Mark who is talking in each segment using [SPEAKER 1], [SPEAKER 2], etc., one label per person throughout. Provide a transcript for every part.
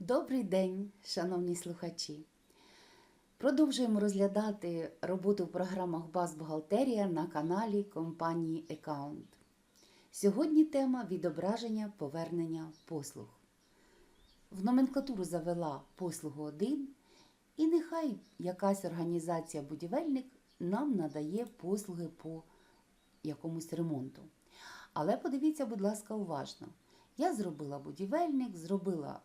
[SPEAKER 1] Добрий день, шановні слухачі! Продовжуємо розглядати роботу в програмах Баз Бухгалтерія на каналі компанії Account. Сьогодні тема відображення повернення послуг. В номенклатуру завела послугу 1, і нехай якась організація будівельник нам надає послуги по якомусь ремонту. Але подивіться, будь ласка, уважно. Я зробила будівельник, зробила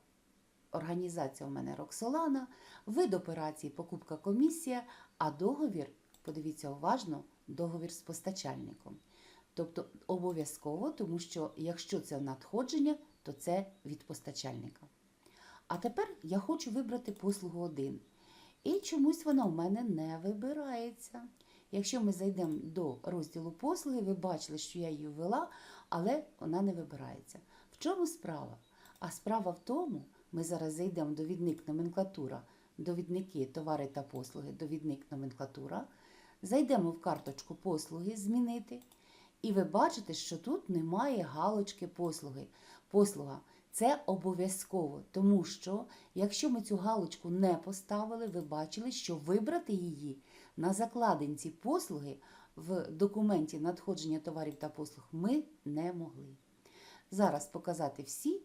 [SPEAKER 1] організація у мене Роксолана, вид операції покупка комісія, а договір, подивіться уважно, договір з постачальником. Тобто обов'язково, тому що якщо це надходження, то це від постачальника. А тепер я хочу вибрати послугу 1. І чомусь вона у мене не вибирається. Якщо ми зайдемо до розділу послуги, ви бачили, що я її ввела, але вона не вибирається. В чому справа? А справа в тому, ми зараз зайдемо довідник номенклатура, довідники товари та послуги, довідник номенклатура. Зайдемо в карточку послуги змінити. І ви бачите, що тут немає галочки послуги. Послуга це обов'язково, тому що якщо ми цю галочку не поставили, ви бачили, що вибрати її на закладинці послуги в документі надходження товарів та послуг ми не могли. Зараз показати всі.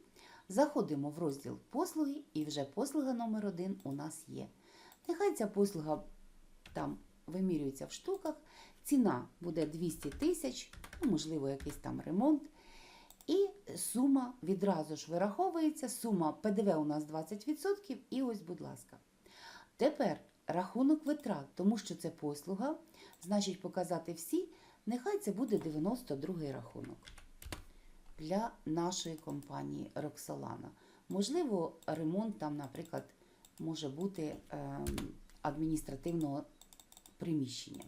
[SPEAKER 1] Заходимо в розділ послуги, і вже послуга номер 1 у нас є. Нехай ця послуга там вимірюється в штуках. Ціна буде 200 тисяч, ну, можливо, якийсь там ремонт. І сума відразу ж вираховується. Сума ПДВ у нас 20%. І ось, будь ласка. Тепер рахунок витрат, тому що це послуга, значить показати всі. Нехай це буде 92 рахунок для нашої компанії Роксолана. Можливо, ремонт там, наприклад, може бути ем, адміністративного приміщення.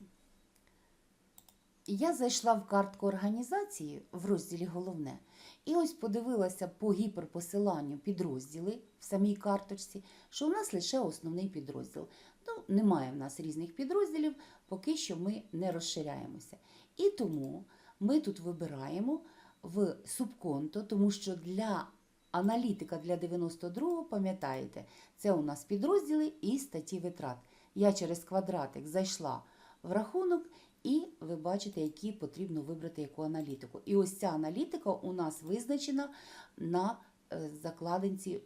[SPEAKER 1] Я зайшла в картку організації в розділі Головне і ось подивилася по гіперпосиланню підрозділи в самій карточці, що в нас лише основний підрозділ. Ну, немає в нас різних підрозділів, поки що ми не розширяємося. І тому ми тут вибираємо в субконто, тому що для аналітика для 92-го, пам'ятаєте, це у нас підрозділи і статті витрат. Я через квадратик зайшла в рахунок, і ви бачите, які потрібно вибрати яку аналітику. І ось ця аналітика у нас визначена на е, закладинці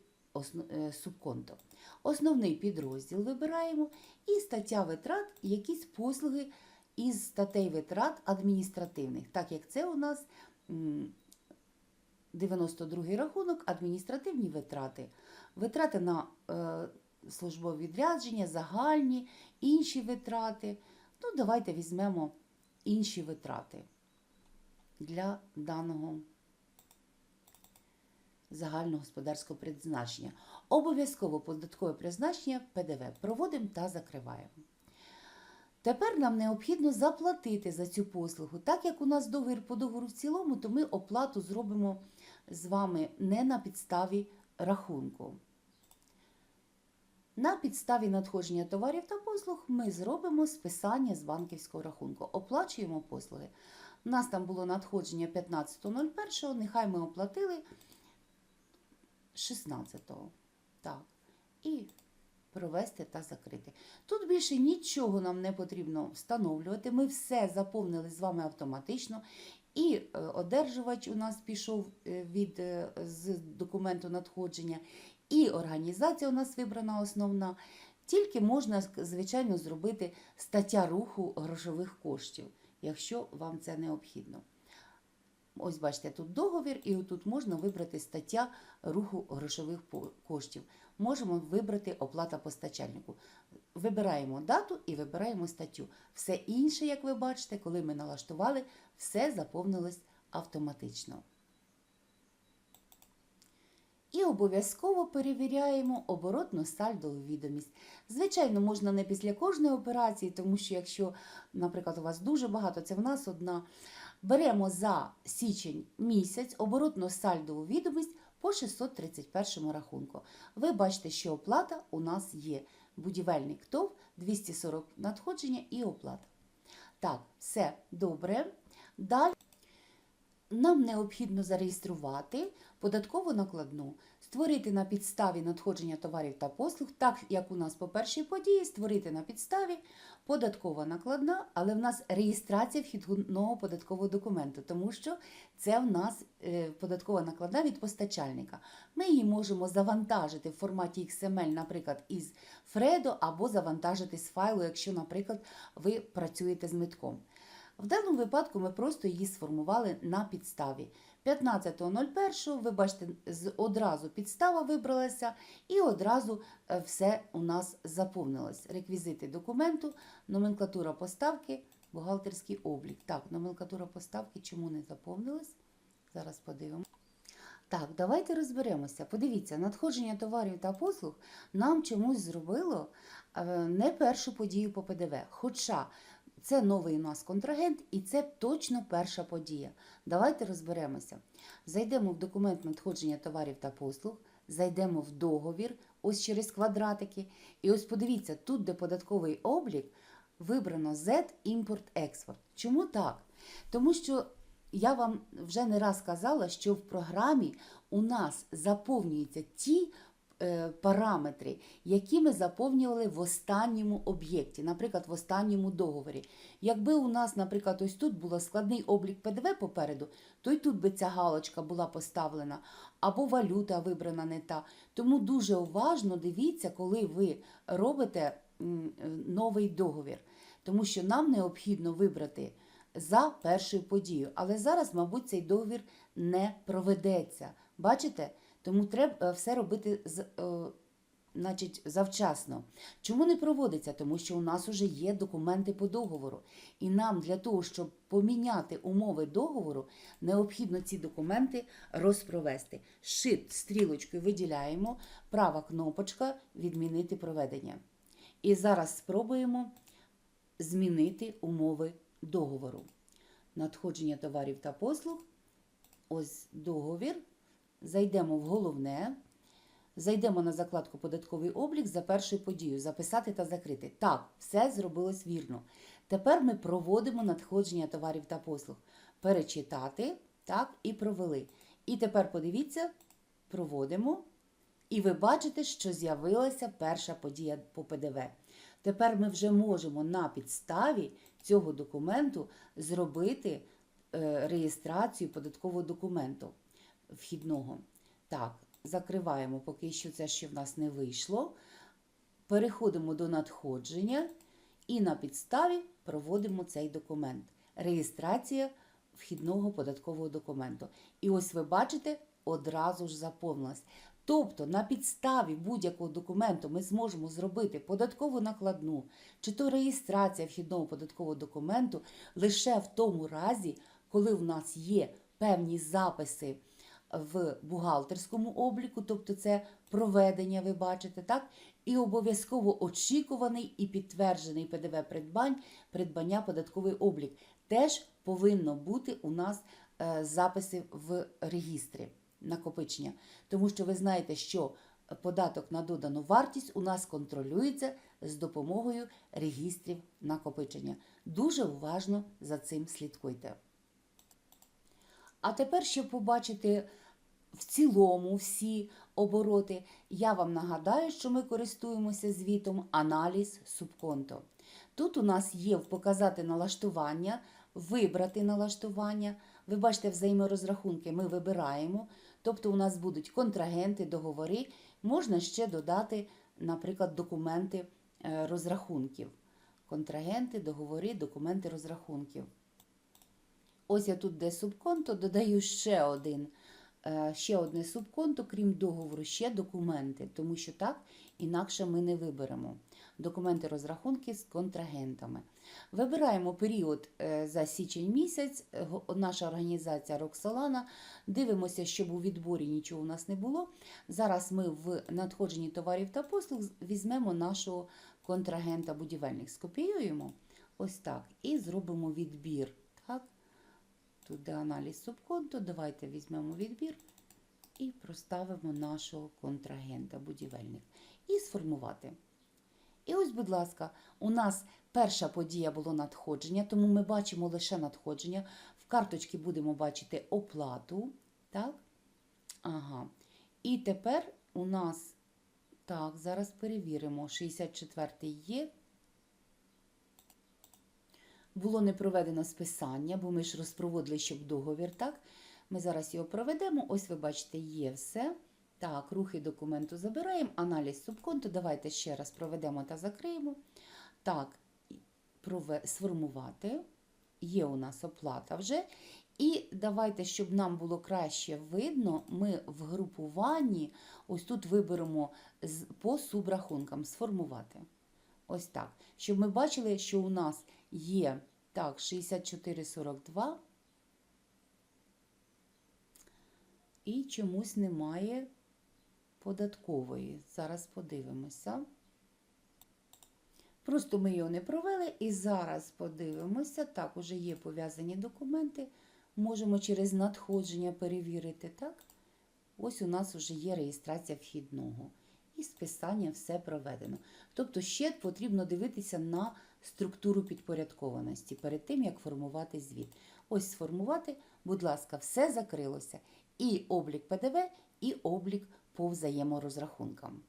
[SPEAKER 1] е, субконто. Основний підрозділ вибираємо і стаття витрат, якісь послуги із статей витрат адміністративних, так як це у нас 92 рахунок, адміністративні витрати. Витрати на е, службові відрядження, загальні, інші витрати. Ну, давайте візьмемо інші витрати для даного загальногосподарського призначення. Обов'язково податкове призначення ПДВ проводимо та закриваємо. Тепер нам необхідно заплатити за цю послугу. Так як у нас договір по договору в цілому, то ми оплату зробимо з вами не на підставі рахунку. На підставі надходження товарів та послуг ми зробимо списання з банківського рахунку. Оплачуємо послуги. У нас там було надходження 15.01, нехай ми оплатили 16-го. Так. І провести та закрити. Тут більше нічого нам не потрібно встановлювати. Ми все заповнили з вами автоматично. І е, одержувач у нас пішов е, від е, з документу надходження, і організація у нас вибрана основна. Тільки можна, звичайно, зробити стаття руху грошових коштів, якщо вам це необхідно. Ось бачите, тут договір, і тут можна вибрати стаття руху грошових коштів. Можемо вибрати оплата постачальнику. Вибираємо дату і вибираємо статтю. Все інше, як ви бачите, коли ми налаштували, все заповнилось автоматично. І обов'язково перевіряємо оборотну сальдову відомість. Звичайно, можна не після кожної операції, тому що якщо, наприклад, у вас дуже багато, це в нас одна. Беремо за січень місяць оборотну сальдову відомість по 631 рахунку. Ви бачите, що оплата у нас є. Будівельник ТОВ 240 надходження і оплата. Так, все добре. Далі нам необхідно зареєструвати податкову накладну. Створити на підставі надходження товарів та послуг, так як у нас по першій події, створити на підставі податкова накладна, але в нас реєстрація вхідного податкового документу, тому що це в нас е, податкова накладна від постачальника. Ми її можемо завантажити в форматі XML, наприклад, із Fredo, або завантажити з файлу, якщо, наприклад, ви працюєте з митком. В даному випадку ми просто її сформували на підставі. 15.01, ви бачите, одразу підстава вибралася і одразу е, все у нас заповнилось. Реквізити документу, номенклатура поставки, бухгалтерський облік. Так, номенклатура поставки чому не заповнилась? Зараз подивимося. Так, давайте розберемося. Подивіться, надходження товарів та послуг нам чомусь зробило е, не першу подію по ПДВ. Хоча це новий у нас контрагент і це точно перша подія. Давайте розберемося. Зайдемо в документ надходження товарів та послуг, зайдемо в договір, ось через квадратики. І ось подивіться, тут, де податковий облік, вибрано Z імпорт-експорт. Чому так? Тому що я вам вже не раз казала, що в програмі у нас заповнюються ті параметри, які ми заповнювали в останньому об'єкті, наприклад, в останньому договорі. Якби у нас, наприклад, ось тут було складний облік ПДВ попереду, то й тут би ця галочка була поставлена, або валюта вибрана не та. Тому дуже уважно дивіться, коли ви робите е, новий договір, тому що нам необхідно вибрати за першою подією. Але зараз, мабуть, цей договір не проведеться. Бачите? Тому треба е, все робити з, е, значить, завчасно. Чому не проводиться? Тому що у нас вже є документи по договору. І нам для того, щоб поміняти умови договору, необхідно ці документи розпровести. Shift стрілочкою виділяємо, права кнопочка відмінити проведення. І зараз спробуємо змінити умови договору. Надходження товарів та послуг. Ось договір. Зайдемо в головне. Зайдемо на закладку Податковий облік за першою подією. Записати та закрити. Так, все зробилось вірно. Тепер ми проводимо надходження товарів та послуг. Перечитати, так, і провели. І тепер подивіться, проводимо. І ви бачите, що з'явилася перша подія по ПДВ. Тепер ми вже можемо на підставі цього документу зробити е, реєстрацію податкового документу вхідного. Так, закриваємо, поки що це ще в нас не вийшло. Переходимо до надходження і на підставі проводимо цей документ. Реєстрація вхідного податкового документу. І ось ви бачите, одразу ж заповнилась. Тобто на підставі будь-якого документу ми зможемо зробити податкову накладну, чи то реєстрація вхідного податкового документу лише в тому разі, коли в нас є певні записи в бухгалтерському обліку, тобто це проведення, ви бачите, так? І обов'язково очікуваний і підтверджений ПДВ придбань, придбання податковий облік. Теж повинно бути у нас е, записи в регістрі накопичення. Тому що ви знаєте, що податок на додану вартість у нас контролюється з допомогою регістрів накопичення. Дуже уважно за цим слідкуйте. А тепер, щоб побачити в цілому всі обороти, я вам нагадаю, що ми користуємося звітом аналіз субконто. Тут у нас є показати налаштування, вибрати налаштування. Ви бачите, взаєморозрахунки ми вибираємо. Тобто у нас будуть контрагенти, договори. Можна ще додати, наприклад, документи е, розрахунків. Контрагенти, договори, документи розрахунків. Ось я тут, де субконто, додаю ще один. Е, Ще одне субконто, крім договору, ще документи, тому що так інакше ми не виберемо. Документи розрахунки з контрагентами. Вибираємо період е, за січень місяць. Е, Наша організація Роксолана. Дивимося, щоб у відборі нічого у нас не було. Зараз ми в надходженні товарів та послуг візьмемо нашого контрагента будівельник. Скопіюємо ось так і зробимо відбір. Тут де аналіз субконто, давайте візьмемо відбір і проставимо нашого контрагента будівельник. І сформувати. І ось, будь ласка, у нас перша подія було надходження, тому ми бачимо лише надходження. В карточці будемо бачити оплату. Так? Ага. І тепер у нас, так, зараз перевіримо, 64-й є. Було не проведено списання, бо ми ж розпроводили, щоб договір, так? Ми зараз його проведемо. Ось ви бачите, є все. Так, рухи документу забираємо, аналіз субконту. Давайте ще раз проведемо та закриємо. Так, сформувати. Є у нас оплата вже. І давайте, щоб нам було краще видно, ми в групуванні ось тут виберемо по субрахункам сформувати. Ось так. Щоб ми бачили, що у нас є так, 64,42 і чомусь немає податкової. Зараз подивимося. Просто ми його не провели і зараз подивимося. Так, уже є пов'язані документи. Можемо через надходження перевірити, так? Ось у нас вже є реєстрація вхідного. І списання все проведено. Тобто ще потрібно дивитися на структуру підпорядкованості перед тим, як формувати звіт. Ось сформувати, будь ласка, все закрилося. І облік ПДВ, і облік по взаєморозрахункам.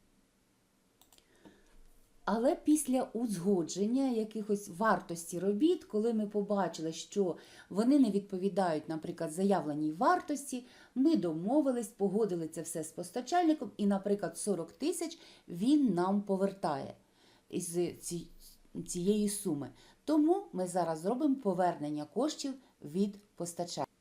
[SPEAKER 1] Але після узгодження якихось вартості робіт, коли ми побачили, що вони не відповідають, наприклад, заявленій вартості, ми домовились, погодили це все з постачальником, і, наприклад, 40 тисяч він нам повертає ці- цієї суми. Тому ми зараз зробимо повернення коштів від постачальника.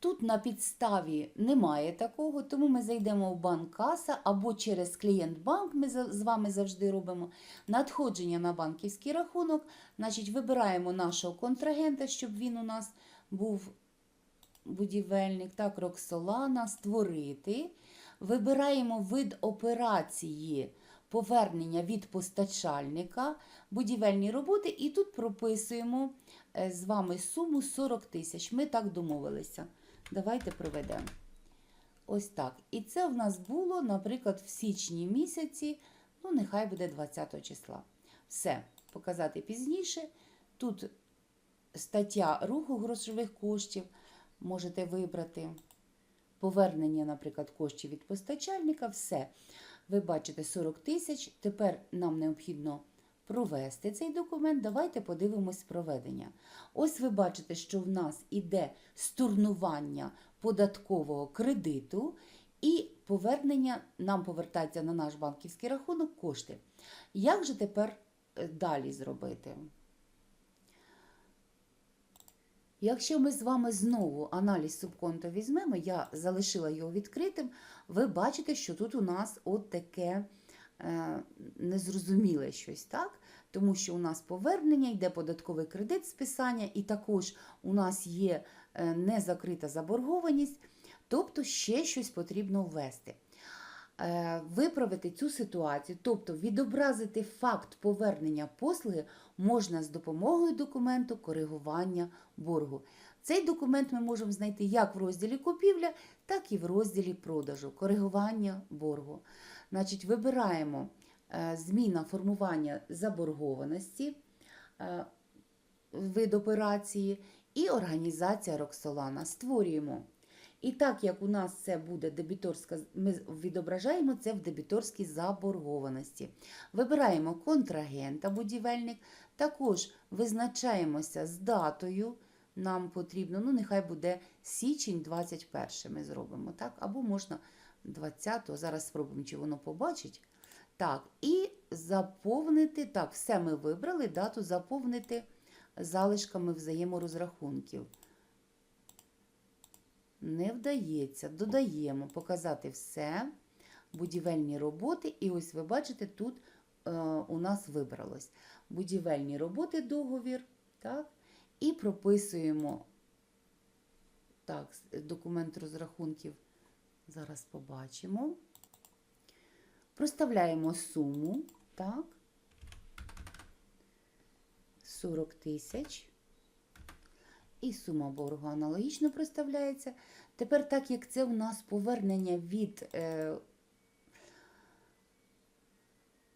[SPEAKER 1] Тут на підставі немає такого, тому ми зайдемо в банк каса або через клієнт-банк, ми з вами завжди робимо надходження на банківський рахунок. Значить, вибираємо нашого контрагента, щоб він у нас був будівельник, так, Роксолана, створити. Вибираємо вид операції повернення від постачальника, будівельні роботи, і тут прописуємо е, з вами суму 40 тисяч. Ми так домовилися. Давайте проведемо. Ось так. І це в нас було, наприклад, в січні місяці, ну, нехай буде 20 числа. Все, показати пізніше. Тут стаття руху грошових коштів можете вибрати. Повернення, наприклад, коштів від постачальника, все. Ви бачите 40 тисяч. Тепер нам необхідно провести цей документ. Давайте подивимось проведення. Ось ви бачите, що в нас іде стурнування податкового кредиту і повернення, нам повертається на наш банківський рахунок кошти. Як же тепер е, далі зробити? Якщо ми з вами знову аналіз субконта візьмемо, я залишила його відкритим, ви бачите, що тут у нас от таке е, незрозуміле щось, так? Тому що у нас повернення, йде податковий кредит списання, і також у нас є е, незакрита заборгованість, тобто ще щось потрібно ввести. Е, Виправити цю ситуацію, тобто відобразити факт повернення послуги можна з допомогою документу коригування боргу. Цей документ ми можемо знайти як в розділі купівля, так і в розділі продажу, коригування боргу. Значить, вибираємо е, зміна формування заборгованості, е, вид операції і організація Роксолана. Створюємо. І так як у нас це буде дебіторська, ми відображаємо це в дебіторській заборгованості. Вибираємо контрагента будівельник, також визначаємося з датою. Нам потрібно, ну нехай буде січень 21 ми зробимо, так? Або можна 20-го, зараз спробуємо, чи воно побачить. Так, і заповнити, так, все ми вибрали, дату заповнити залишками взаєморозрахунків. Не вдається. Додаємо показати все, будівельні роботи. І ось ви бачите, тут е, у нас вибралось будівельні роботи, договір. так, І прописуємо так, документ розрахунків. Зараз побачимо. Проставляємо суму, так, 40 тисяч. І сума боргу аналогічно проставляється. Тепер, так як це у нас повернення від е,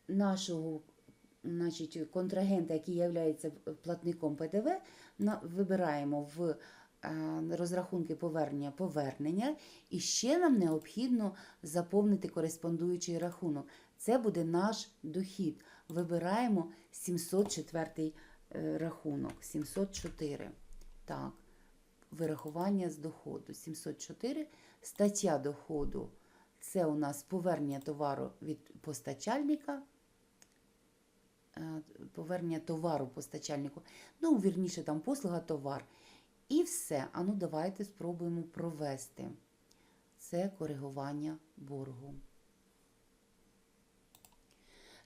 [SPEAKER 1] нашого значить, контрагента, який є платником ПДВ, вибираємо в е, розрахунки повернення повернення, і ще нам необхідно заповнити кореспондуючий рахунок. Це буде наш дохід. Вибираємо 704 е, рахунок. 704. Так, вирахування з доходу. 704. Стаття доходу. Це у нас повернення товару від постачальника. Е, Повернення товару постачальнику. Ну, вірніше, там послуга товар. І все. А ну, давайте спробуємо провести. Це коригування боргу.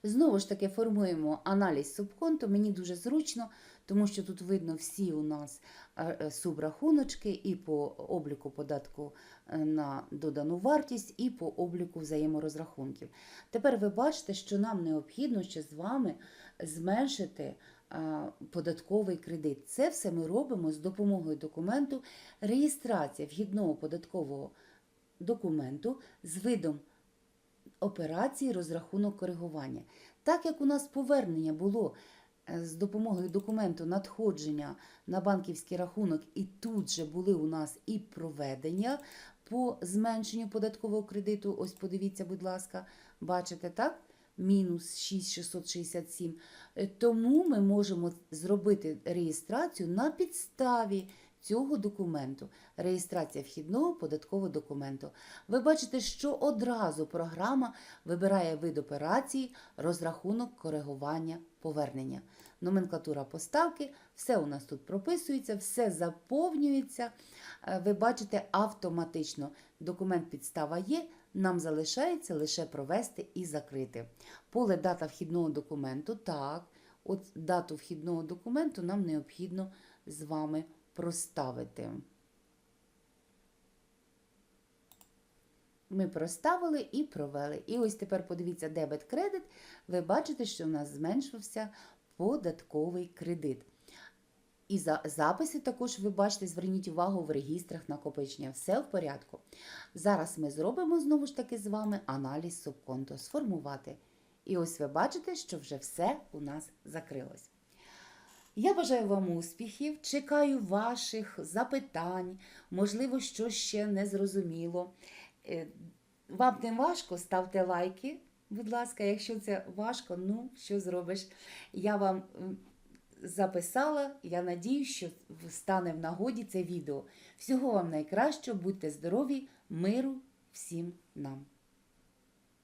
[SPEAKER 1] Знову ж таки формуємо аналіз субконту. Мені дуже зручно, тому що тут видно всі у нас е, е, субрахуночки і по обліку податку е, на додану вартість, і по обліку взаєморозрахунків. Тепер ви бачите, що нам необхідно ще з вами зменшити податковий кредит. Це все ми робимо з допомогою документу реєстрація вхідного податкового документу з видом операції розрахунок коригування. Так як у нас повернення було з допомогою документу надходження на банківський рахунок, і тут же були у нас і проведення по зменшенню податкового кредиту. Ось подивіться, будь ласка, бачите, так? Мінус 6,667. Е, Тому ми можемо зробити реєстрацію на підставі цього документу. Реєстрація вхідного податкового документу. Ви бачите, що одразу програма вибирає вид операції, розрахунок коригування повернення. Номенклатура поставки, все у нас тут прописується, все заповнюється. Е, Ви бачите автоматично. Документ підстава є, нам залишається лише провести і закрити. Поле дата вхідного документу. Так, от дату вхідного документу нам необхідно з вами проставити. Ми проставили і провели. І ось тепер подивіться дебет-кредит. Ви бачите, що в нас зменшився податковий кредит. І за записи також ви бачите, зверніть увагу в регістрах накопичення. Все в порядку. Зараз ми зробимо знову ж таки з вами аналіз субконту, сформувати. І ось ви бачите, що вже все у нас закрилось. Я бажаю вам успіхів, чекаю ваших запитань, можливо, що ще не зрозуміло. Е, Вам не важко, ставте лайки, будь ласка, якщо це важко, ну що зробиш? Я вам записала, я надію, що стане в нагоді це відео. Всього вам найкращого, будьте здорові, миру всім нам.